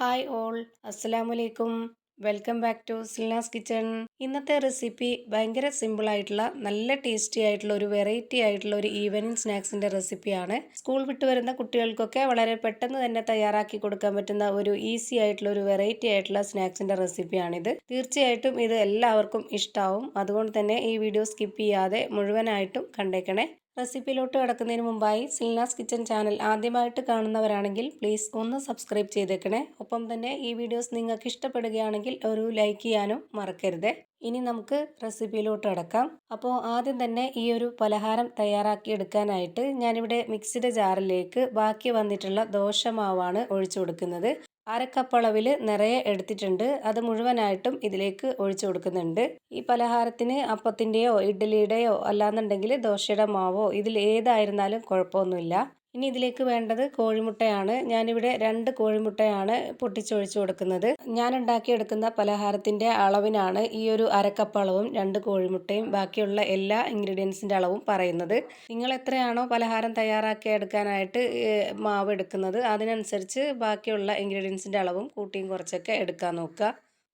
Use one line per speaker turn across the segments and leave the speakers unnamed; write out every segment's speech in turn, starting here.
Hi all. അസ്സലാമലൈക്കും welcome back to Silna's kitchen. ഇന്നത്തെ recipe ഭയങ്കര സിമ്പിൾ ആയിട്ടുള്ള നല്ല ടേസ്റ്റി ആയിട്ടുള്ള ഒരു വെറൈറ്റി ആയിട്ടുള്ള ഒരു ഈവനിങ് സ്നാക്സിന്റെ റെസിപ്പിയാണ്. സ്കൂൾ വിട്ട് വരുന്ന കുട്ടികൾക്കൊക്കെ വളരെ പെട്ടെന്ന് തന്നെ തയ്യാറാക്കി കൊടുക്കാൻ പറ്റുന്ന ഒരു ഈസി ആയിട്ടുള്ള ഒരു വെറൈറ്റി ആയിട്ടുള്ള സ്നാക്സിന്റെ റെസിപ്പിയാണിത്. തീർച്ചയായിട്ടും ഇത് എല്ലാവർക്കും ഇഷ്ടാവും. അതുകൊണ്ട് തന്നെ ഈ വീഡിയോ സ്കിപ്പ് ചെയ്യാതെ മുഴുവനായിട്ടും കണ്ടേക്കണേ. റെസിപ്പിയിലോട്ട് കിടക്കുന്നതിന് മുമ്പായി സിൽനാസ് കിച്ചൺ ചാനൽ ആദ്യമായിട്ട് കാണുന്നവരാണെങ്കിൽ പ്ലീസ് ഒന്ന് സബ്സ്ക്രൈബ് ചെയ്തേക്കണേ. ഒപ്പം തന്നെ ഈ വീഡിയോസ് നിങ്ങൾക്ക് ഇഷ്ടപ്പെടുകയാണെങ്കിൽ ഒരു ലൈക്ക് ചെയ്യാനും മറക്കരുത്. ഇനി നമുക്ക് റെസിപ്പിയിലോട്ട് കിടക്കാം. അപ്പോൾ ആദ്യം തന്നെ ഈ ഒരു പലഹാരം തയ്യാറാക്കി എടുക്കാനായിട്ട് ഞാനിവിടെ മിക്സിയുടെ ജാറിലേക്ക് ബാക്കി വന്നിട്ടുള്ള ദോശമാവാണ് ഒഴിച്ചു കൊടുക്കുന്നത്. അരക്കപ്പളവിൽ നിറയെ എടുത്തിട്ടുണ്ട്. അത് മുഴുവനായിട്ടും ഇതിലേക്ക് ഒഴിച്ചു കൊടുക്കുന്നുണ്ട്. ഈ പലഹാരത്തിന് അപ്പത്തിന്റെയോ ഇഡ്ഡലിയുടെയോ അല്ലാന്നുണ്ടെങ്കിൽ ദോശയുടെ മാവോ ഇതിൽ ഏതായിരുന്നാലും കുഴപ്പമൊന്നുമില്ല. ഇനി ഇതിലേക്ക് വേണ്ടത് കോഴിമുട്ടയാണ്. ഞാനിവിടെ രണ്ട് കോഴിമുട്ടയാണ് പൊട്ടിച്ചൊഴിച്ചു കൊടുക്കുന്നത്. ഞാൻ ഉണ്ടാക്കിയെടുക്കുന്ന പലഹാരത്തിന്റെ അളവിനാണ് ഈ ഒരു അരക്കപ്പ് രണ്ട് കോഴിമുട്ടയും ബാക്കിയുള്ള എല്ലാ ഇൻഗ്രീഡിയൻസിന്റെ അളവും പറയുന്നത്. നിങ്ങൾ എത്രയാണോ പലഹാരം തയ്യാറാക്കി എടുക്കാനായിട്ട് മാവ് എടുക്കുന്നത് അതിനനുസരിച്ച് ബാക്കിയുള്ള ഇൻഗ്രീഡിയൻസിന്റെ അളവും കൂട്ടിയും കുറച്ചൊക്കെ എടുക്കാൻ നോക്കുക.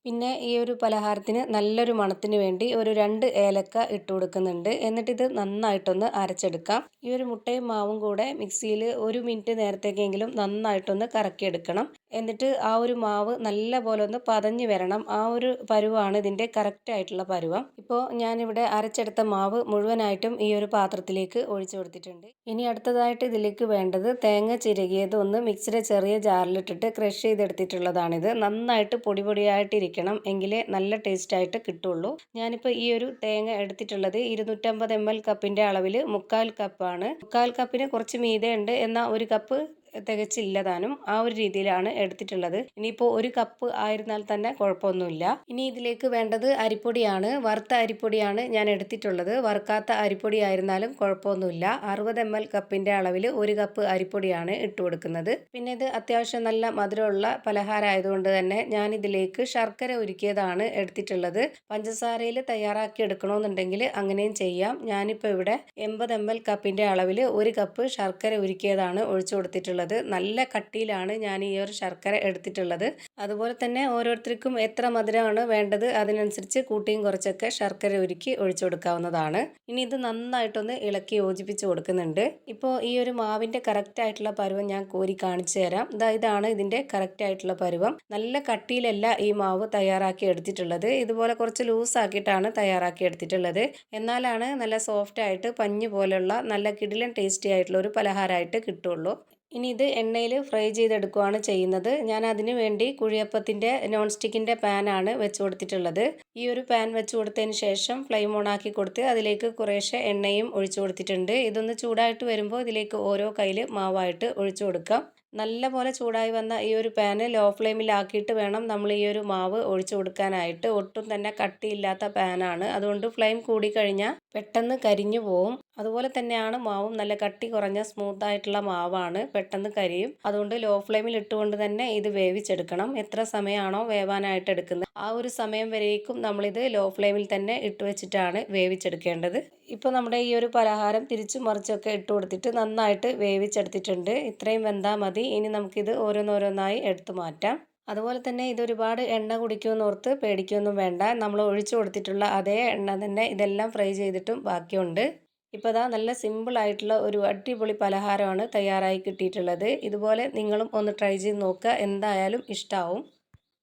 പിന്നെ ഈ ഒരു പലഹാരത്തിന് നല്ലൊരു മണത്തിന് വേണ്ടി ഒരു രണ്ട് ഏലക്ക ഇട്ട് കൊടുക്കുന്നുണ്ട്. എന്നിട്ടിത് നന്നായിട്ടൊന്ന് അരച്ചെടുക്കാം. ഈ ഒരു മുട്ടയും മാവും കൂടെ മിക്സിയിൽ ഒരു മിനിറ്റ് നേരത്തേക്കെങ്കിലും നന്നായിട്ടൊന്ന് കറക്കിയെടുക്കണം. എന്നിട്ട് ആ ഒരു മാവ് നല്ല പോലെ ഒന്ന് പതഞ്ഞ് വരണം. ആ ഒരു പരുവമാണ് ഇതിന്റെ കറക്റ്റ് ആയിട്ടുള്ള പരുവം. ഇപ്പോൾ ഞാനിവിടെ അരച്ചെടുത്ത മാവ് മുഴുവനായിട്ടും ഈ ഒരു പാത്രത്തിലേക്ക് ഒഴിച്ചു കൊടുത്തിട്ടുണ്ട്. ഇനി അടുത്തതായിട്ട് ഇതിലേക്ക് വേണ്ടത് തേങ്ങ ചിരകിയത് ഒന്ന് മിക്സിയുടെ ചെറിയ ജാറിലിട്ടിട്ട് ക്രഷ് ചെയ്തെടുത്തിട്ടുള്ളതാണിത്. നന്നായിട്ട് പൊടി പൊടിയായിട്ടിരിക്കണം എങ്കിലേ നല്ല ടേസ്റ്റായിട്ട് കിട്ടുള്ളൂ. ഞാനിപ്പോൾ ഈ ഒരു തേങ്ങ എടുത്തിട്ടുള്ളത് ഇരുന്നൂറ്റമ്പത് എം എൽ കപ്പിന്റെ അളവിൽ മുക്കാൽ കപ്പാണ് മുക്കാൽ കപ്പിന് കുറച്ച് മീതെ ഉണ്ട്. എന്നാൽ ഒരു കപ്പ് തികച്ചില്ല താനും ആ ഒരു രീതിയിലാണ് എടുത്തിട്ടുള്ളത്. ഇനിയിപ്പോൾ ഒരു കപ്പ് ആയിരുന്നാൽ തന്നെ കുഴപ്പമൊന്നുമില്ല. ഇനി ഇതിലേക്ക് വേണ്ടത് അരിപ്പൊടിയാണ്. വറുത്ത അരിപ്പൊടിയാണ് ഞാൻ എടുത്തിട്ടുള്ളത്. വറുക്കാത്ത അരിപ്പൊടി ആയിരുന്നാലും കുഴപ്പമൊന്നുമില്ല. അറുപത് എം എൽ കപ്പിന്റെ അളവിൽ ഒരു കപ്പ് അരിപ്പൊടിയാണ് ഇട്ട് കൊടുക്കുന്നത്. പിന്നെ ഇത് അത്യാവശ്യം നല്ല മധുരമുള്ള പലഹാരമായതുകൊണ്ട് തന്നെ ഞാൻ ഇതിലേക്ക് ശർക്കര ഒരുക്കിയതാണ് എടുത്തിട്ടുള്ളത്. പഞ്ചസാരയിൽ തയ്യാറാക്കി എടുക്കണമെന്നുണ്ടെങ്കിൽ അങ്ങനെയും ചെയ്യാം. ഞാനിപ്പോൾ ഇവിടെ എൺപത് എം എൽ കപ്പിന്റെ അളവിൽ ഒരു കപ്പ് ശർക്കര ഒരുക്കിയതാണ് ഒഴിച്ചു കൊടുത്തിട്ടുള്ളത്. എടുത്തിട്ടുള്ളത് നല്ല കട്ടിയിലാണ് ഞാൻ ഈ ഒരു ശർക്കര എടുത്തിട്ടുള്ളത്. അതുപോലെ തന്നെ ഓരോരുത്തർക്കും എത്ര മധുരമാണ് വേണ്ടത് അതിനനുസരിച്ച് കൂട്ടിയും കുറച്ചൊക്കെ ശർക്കര ഒരുക്കി ഒഴിച്ചു കൊടുക്കാവുന്നതാണ്. ഇനി ഇത് നന്നായിട്ടൊന്ന് ഇളക്കി യോജിപ്പിച്ച് കൊടുക്കുന്നുണ്ട്. ഇപ്പോൾ ഈ ഒരു മാവിന്റെ കറക്റ്റ് ആയിട്ടുള്ള പരുവം ഞാൻ കോരി കാണിച്ചു തരാം. ഇതാ ഇതാണ് ഇതിന്റെ കറക്റ്റ് ആയിട്ടുള്ള പരുവം. നല്ല കട്ടിയിലല്ല ഈ മാവ് തയ്യാറാക്കി എടുത്തിട്ടുള്ളത്. ഇതുപോലെ കുറച്ച് ലൂസ് ആക്കിയിട്ടാണ് തയ്യാറാക്കി എടുത്തിട്ടുള്ളത്. എന്നാലാണ് നല്ല സോഫ്റ്റ് ആയിട്ട് പഞ്ഞ് പോലുള്ള നല്ല കിടിലൻ ടേസ്റ്റി ആയിട്ടുള്ള ഒരു പലഹാരമായിട്ട് കിട്ടുള്ളൂ. ഇനി ഇത് എണ്ണയിൽ ഫ്രൈ ചെയ്തെടുക്കുകയാണ് ചെയ്യുന്നത്. ഞാൻ അതിനു വേണ്ടി കുഴിയപ്പത്തിന്റെ നോൺ സ്റ്റിക്കിന്റെ പാനാണ് വെച്ച് കൊടുത്തിട്ടുള്ളത്. ഈ ഒരു പാൻ വെച്ച് കൊടുത്തതിന് ശേഷം ഫ്ലെയിം ഓൺ ആക്കി കൊടുത്ത് അതിലേക്ക് കുറേശ്ശെ എണ്ണയും ഒഴിച്ചു കൊടുത്തിട്ടുണ്ട്. ഇതൊന്ന് ചൂടായിട്ട് വരുമ്പോൾ ഇതിലേക്ക് ഓരോ കയ്യിൽ മാവായിട്ട് ഒഴിച്ചു കൊടുക്കാം. നല്ല പോലെ ചൂടായി വന്ന ഈ ഒരു പാന് ലോ ഫ്ലെയിമിലാക്കിയിട്ട് വേണം നമ്മൾ ഈ ഒരു മാവ് ഒഴിച്ചു കൊടുക്കാനായിട്ട്. ഒട്ടും തന്നെ കട്ടിയില്ലാത്ത പാനാണ് അതുകൊണ്ട് ഫ്ലെയിം കൂടിക്കഴിഞ്ഞാൽ പെട്ടെന്ന് കരിഞ്ഞു പോവും. അതുപോലെ തന്നെയാണ് മാവും നല്ല കട്ടി കുറഞ്ഞ സ്മൂത്ത് ആയിട്ടുള്ള മാവാണ്. പെട്ടെന്ന് കരിയും. അതുകൊണ്ട് ലോ ഫ്ലെയിമിൽ ഇട്ടുകൊണ്ട് തന്നെ ഇത് വേവിച്ചെടുക്കണം. എത്ര സമയമാണോ വേവാനായിട്ട് എടുക്കുന്നത്. ആ ഒരു സമയം വരേക്കും നമ്മളിത് ലോ ഫ്ലെയിമിൽ തന്നെ ഇട്ട് വെച്ചിട്ടാണ് വേവിച്ചെടുക്കേണ്ടത്. ഇപ്പോൾ നമ്മുടെ ഈ ഒരു പലഹാരം തിരിച്ചു മറിച്ചൊക്കെ ഇട്ട് കൊടുത്തിട്ട് നന്നായിട്ട് വേവിച്ചെടുത്തിട്ടുണ്ട്. ഇത്രയും വെന്താൽ മതി. ഇനി നമുക്കിത് ഓരോന്നോരോന്നായി എടുത്തു മാറ്റാം. അതുപോലെ തന്നെ ഇതൊരുപാട് എണ്ണ കുടിക്കുമെന്ന് ഓർത്ത് പേടിക്കുകയൊന്നും വേണ്ട. നമ്മൾ ഒഴിച്ചു കൊടുത്തിട്ടുള്ള അതേ എണ്ണ തന്നെ ഇതെല്ലാം ഫ്രൈ ചെയ്തിട്ടും ബാക്കിയുണ്ട്. ഇപ്പോൾ ഇതാ നല്ല സിമ്പിൾ ആയിട്ടുള്ള ഒരു അടിപൊളി പലഹാരമാണ് തയ്യാറായി കിട്ടിയിട്ടുള്ളത്. ഇതുപോലെ നിങ്ങളും ഒന്ന് ട്രൈ ചെയ്ത് നോക്കുക. എന്തായാലും ഇഷ്ടമാവും